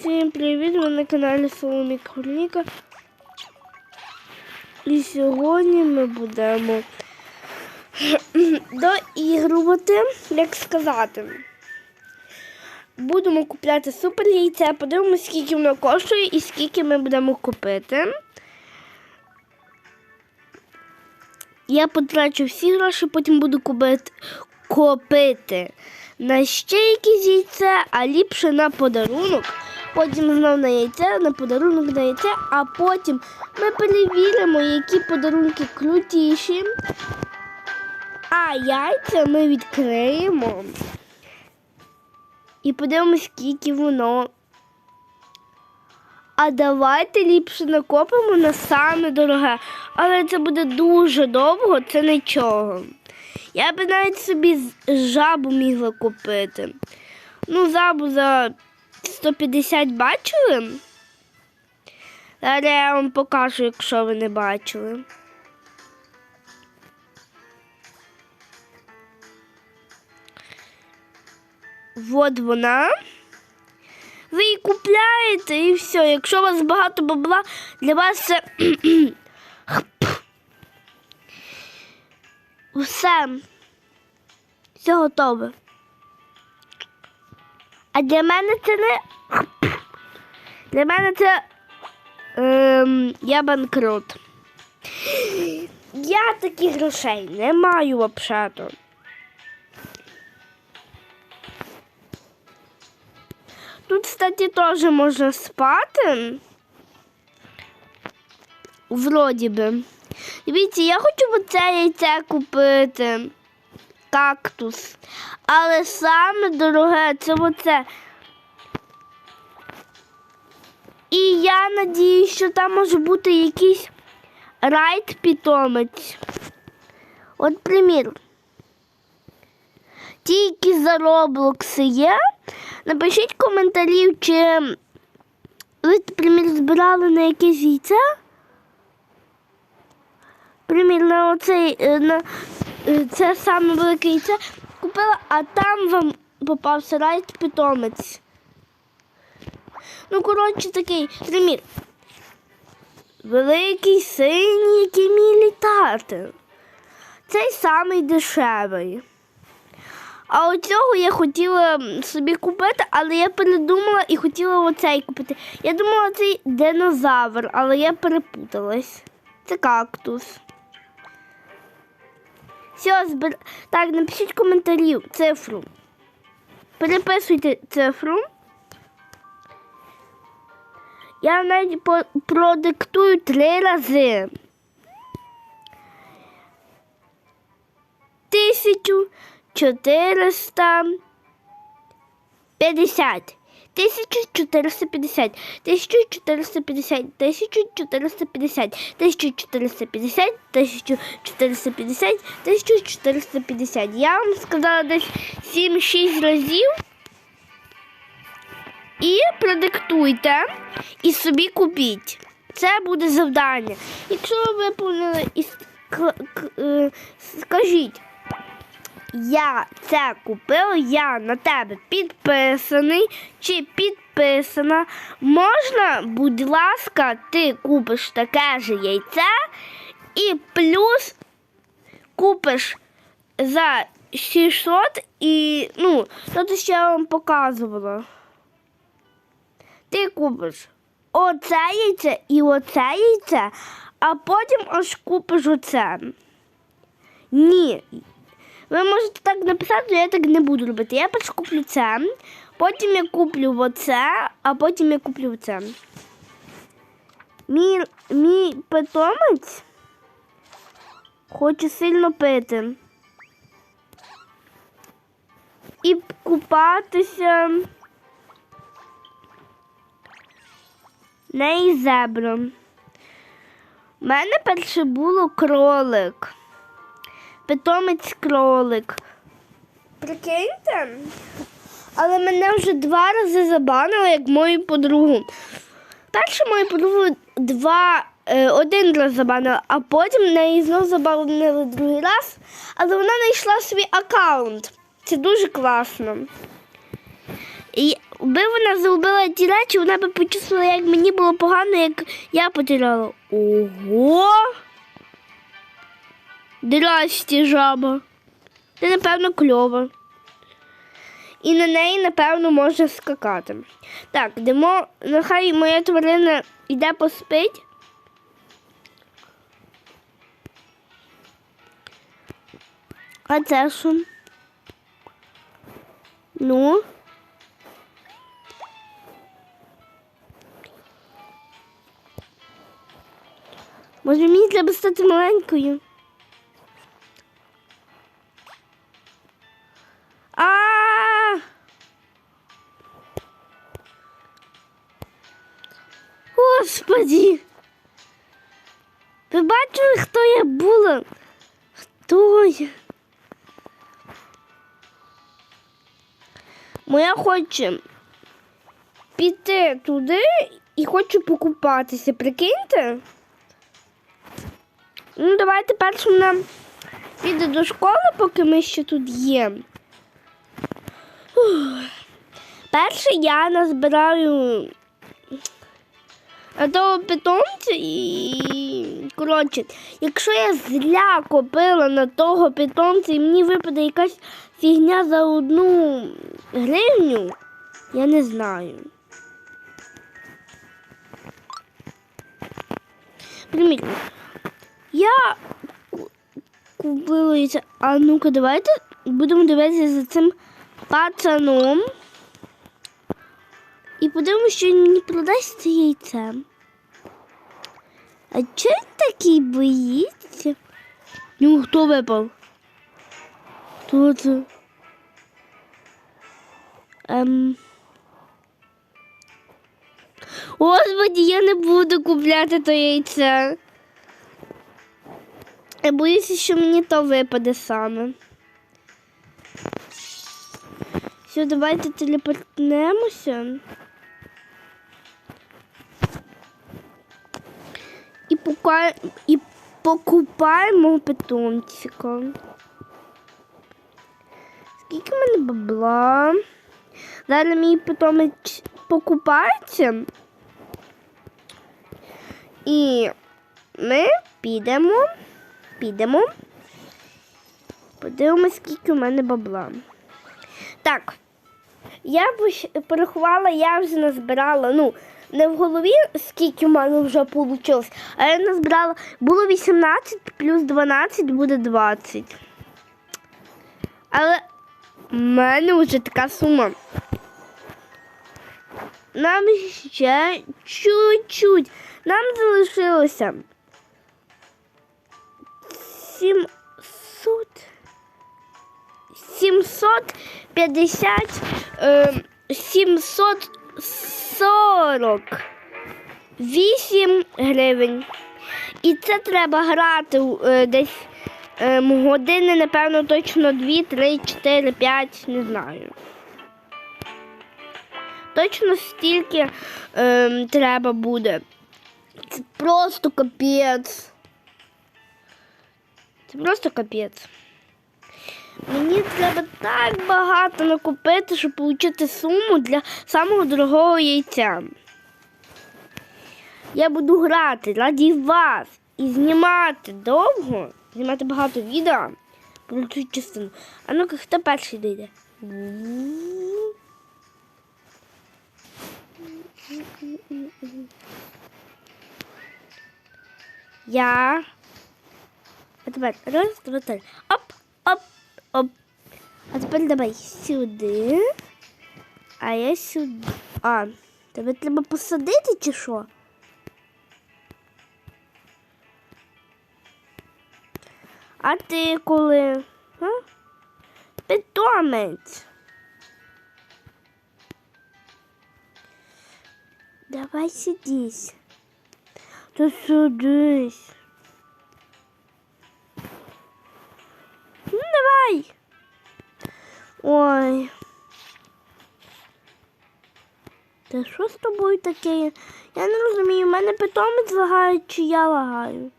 Всім привіт! Ви на каналі Соломі Курніка. І сьогодні ми будемо доігрувати, як сказати. Будемо купляти супер яйця, подивимося, скільки воно коштує і скільки ми будемо купити. Я потрачу всі гроші, потім буду купити, купити на ще якісь яйця, а ліпше на подарунок. Потім знов на яйця, на подарунок на яйця, а потім ми перевіримо, які подарунки крутіші. А яйця ми відкриємо. І подивимось, скільки воно. А давайте ліпше накопимо на саме дороге. Але це буде дуже довго, це нічого. Я би навіть собі жабу мігла купити. Ну, жабу за 150 бачили. Зараз я вам покажу, якщо ви не бачили. От вона. Ви її купляєте і все. Якщо у вас багато бабла, для вас це все. Все готове. А для мене це не. Для мене це. Ем, я банкрут. Я таких грошей не маю взагалі. Тут, кстати, теж можна спати. Вроді би. Дивіться, я хочу оце яйце купити. Кактус. Але саме дороге це оце. І я надіюсь, що там може бути якийсь райд питомець. От примір. Ті, які за Роблокси є. Напишіть коментарів, чи ви, наприклад, збирали на якесь яйце. Примір, на оцей, е, на е, це саме велике яйце купила, а там вам попався райт питомець. Ну, коротше, такий, примір. Великий синій, який вміє літати. Цей самий дешевий. А оцього я хотіла собі купити, але я передумала і хотіла оцей купити. Я думала, цей динозавр, але я перепуталась. Це кактус. Все, збир... Так, напишіть коментарів цифру. Переписуйте цифру. Я навіть продиктую три рази. Тисячу чотириста п'ятдесят. 1450, 1450, 1450, 1450, 1450, 1450. Я вам сказала десь 7-6 разів. І продиктуйте і собі купіть. Це буде завдання. Якщо ви виповнили і е, скажіть, я це купив, я на тебе підписаний чи підписана. Можна, будь ласка, ти купиш таке же яйце і плюс купиш за 600 і, ну, тут ще я вам показувала. Ти купиш оце яйце і оце яйце, а потім аж купиш оце. Ні. Ви можете так написати, але я так не буду робити. Я перш куплю це, потім я куплю оце, а потім я куплю це. Мій, мій питомець хоче сильно пити. І купатися не зебром. У мене перше було кролик питомець кролик. Прикиньте? Але мене вже два рази забанили, як мою подругу. Перше мою подругу два, е, один раз забанили, а потім неї знов забанили другий раз, але вона знайшла свій аккаунт. Це дуже класно. І би вона зробила ті речі, вона би почувствувала, як мені було погано, як я потеряла. Ого! Здрасте, жаба. Ти, напевно, кльова. І на неї, напевно, можна скакати. Так, йдемо, нехай моя тварина йде поспить. А це що? Ну. Може мені треба стати маленькою? Хоче піти туди і хочу покупатися. Прикиньте? Ну, давайте перше вона піде до школи, поки ми ще тут є. Ух. Перше я назбираю того питомця і. Коротше, якщо я зря купила на того питомця і мені випаде якась фігня за одну гривню, я не знаю. Примірно, я купила яйця. А ну-ка, давайте будемо дивитися за цим пацаном. І подивимося, що він мені продасть це яйце. А чого він такий боїться? Ну, хто випав? Хто це? Ем... Господи, я не буду купляти то яйце. Я боюся, що мені то випаде саме. Все, давайте телепортнемося. І, пока... і покупаємо питомчика. Скільки в мене бабла? Зараз мій питомець покупається. І ми підемо, підемо. Подивимось, скільки у мене бабла. Так, я пощ- порахувала, я вже назбирала, ну, не в голові, скільки в мене вже вийшло, а я назбирала, було 18 плюс 12 буде 20. Але в мене вже така сума. Нам ще чуть-чуть. Нам залишилося 700 750 е, 748 гривень. І це треба грати е, десь е, години, напевно, точно 2, 3, 4, 5, не знаю. Точно стільки е, треба буде. Це просто капець. Це просто капець. Мені треба так багато накупити, щоб отримати суму для самого дорогого яйця. Я буду грати раді вас і знімати довго, знімати багато відео про частину. А ну-ка, хто перший дійде? Я. А тепер раз, два, три. Оп, оп, оп. А тепер давай сюди. А я сюди. А, тебе треба посадити чи що? А ти коли? Питомець. Давай сидись. Та садись. Ну, давай. Ой. Та що з тобою таке? Я не розумію, в мене питомець лагає, чи я лагаю.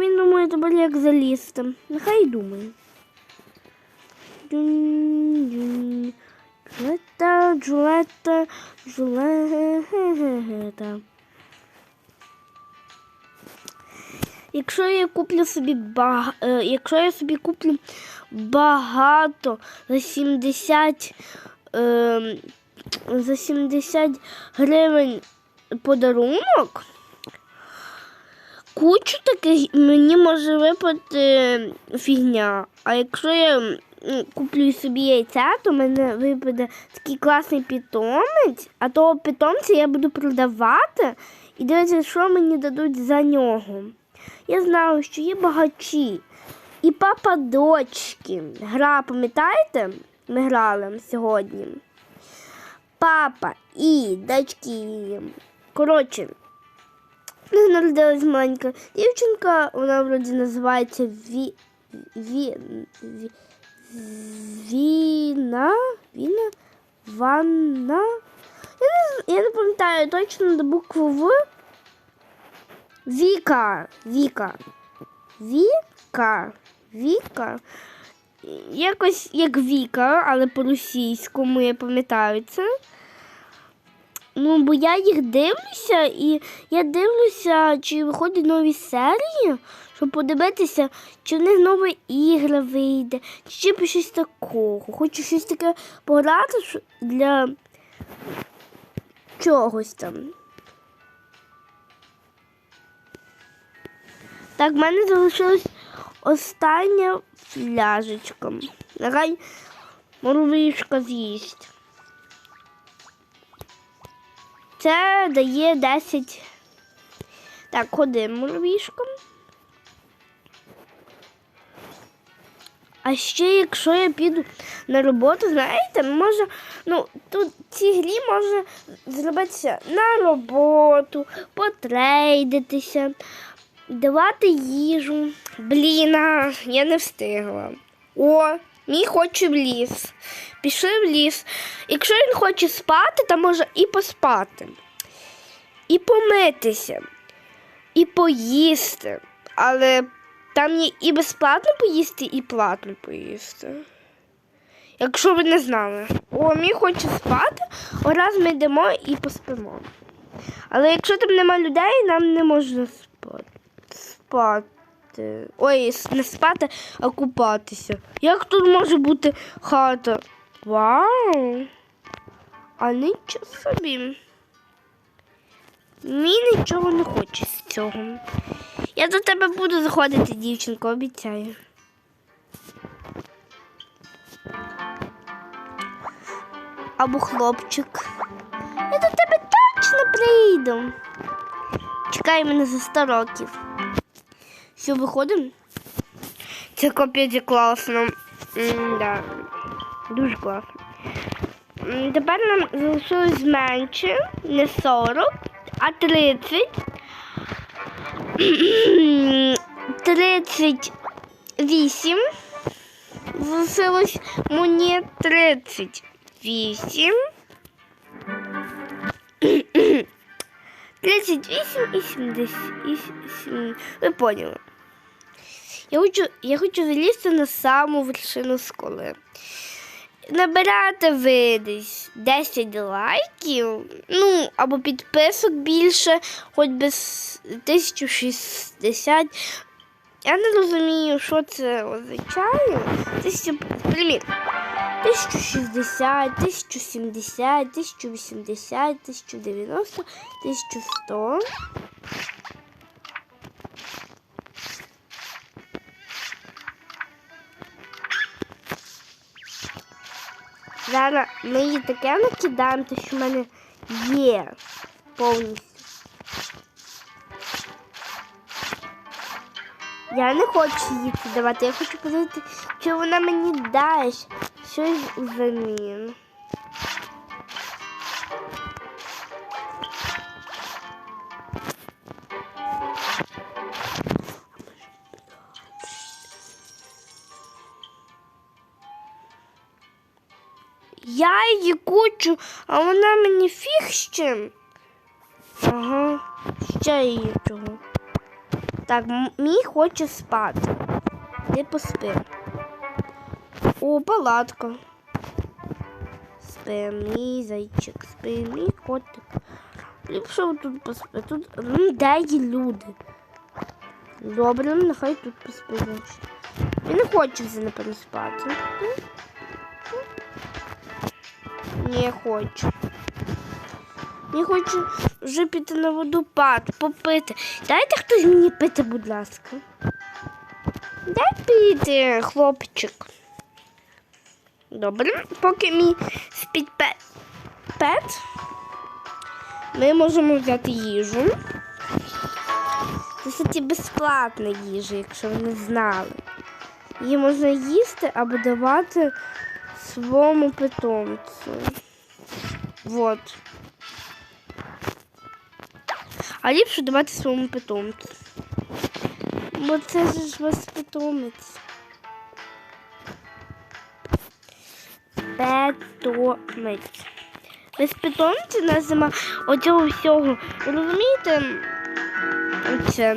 Він думає, тепер як залізти. Нехай думає. Джулета, Джулета, Джулета. Якщо я куплю собі бага... якщо я собі куплю багато за 70 е, за 70 гривень подарунок, кучу таких мені може випати фігня. А якщо я куплю собі яйця, то мене випаде такий класний питомець, а того питомця я буду продавати і дивитися, що мені дадуть за нього. Я знаю, що є багачі. І папа дочки. Гра, пам'ятаєте? Ми грали сьогодні. Папа і дочки. Коротше, у народилась маленька дівчинка, вона вроді називається Ві... Ві... Ві... Віна. Віна? Ванна. Я не, я не пам'ятаю точно до букву В. Віка. Віка. Віка. Віка. Якось як Віка, але по-російському я пам'ятаю це. Ну, бо я їх дивлюся, і я дивлюся, чи виходять нові серії, щоб подивитися, чи в них нова ігра вийде, чи ще щось такого. Хочу щось таке пограти для чогось там. Так, в мене залишилась остання фляжечка. Нехай муравішка з'їсть. Це дає 10. Так, ходи муравішком. А ще якщо я піду на роботу, знаєте, може, ну, тут в цій грі може зробитися на роботу, потрейдитися, давати їжу. Блін, я не встигла. О, мій хоче в ліс. Пішли в ліс. Якщо він хоче спати, то може і поспати, і помитися, і поїсти. Але там є і безплатно поїсти, і платно поїсти. Якщо ви не знали. О, мій хоче спати, раз ми йдемо і поспимо. Але якщо там нема людей, нам не можна. Спати. Ой, не спати, а купатися. Як тут може бути хата? Вау! А нічого собі. Мені нічого не хоче з цього. Я до тебе буду заходити, дівчинко, обіцяю. Або хлопчик. Я до тебе точно прийду. Чекай мене за 100 років. Що, виходимо? Це капець класно. М-да. Дуже класно. Тепер нам залишилось менше, не 40, а 30. 38. Залишилось мені 38. 38 і 70. І сім- Ви поняли. Я хочу, я хочу залізти на саму вершину скали. Набирати ви десь 10 лайків, ну, або підписок більше, хоч без 1060. Я не розумію, що це означає. Тисячу, примір, 1060, 1070, 1080, 1090, 1100. Зараз ми її таке накидаємо, те, що в мене є повністю. Я не хочу її давати, я хочу подивити, чи вона мені дасть щось взамін. Я її кучу, а вона мені фіг з чим. Ага, ще її чого. Так, мій хоче спати. Ти поспи. О, палатка. Спи, зайчик, спи, мій котик. Ліпше тут поспи. Тут ну, де є люди. Добре, ну, нехай тут поспи. Він не хоче вже напевно спати. Не хочу. Не хочу вже піти на водопад, попити. Дайте хтось мені пити, будь ласка. Дай піти, хлопчик. Добре, поки мій спить пет, пет, ми можемо взяти їжу. Це кстати, безплатна їжа, якщо ви не знали. Її можна їсти або давати своєму питомцю. Вот. А ліпше давати своєму питомцю. Бо це ж вас питомець. Питомець. Без питомця нас нема оцього всього. Розумієте? Оце.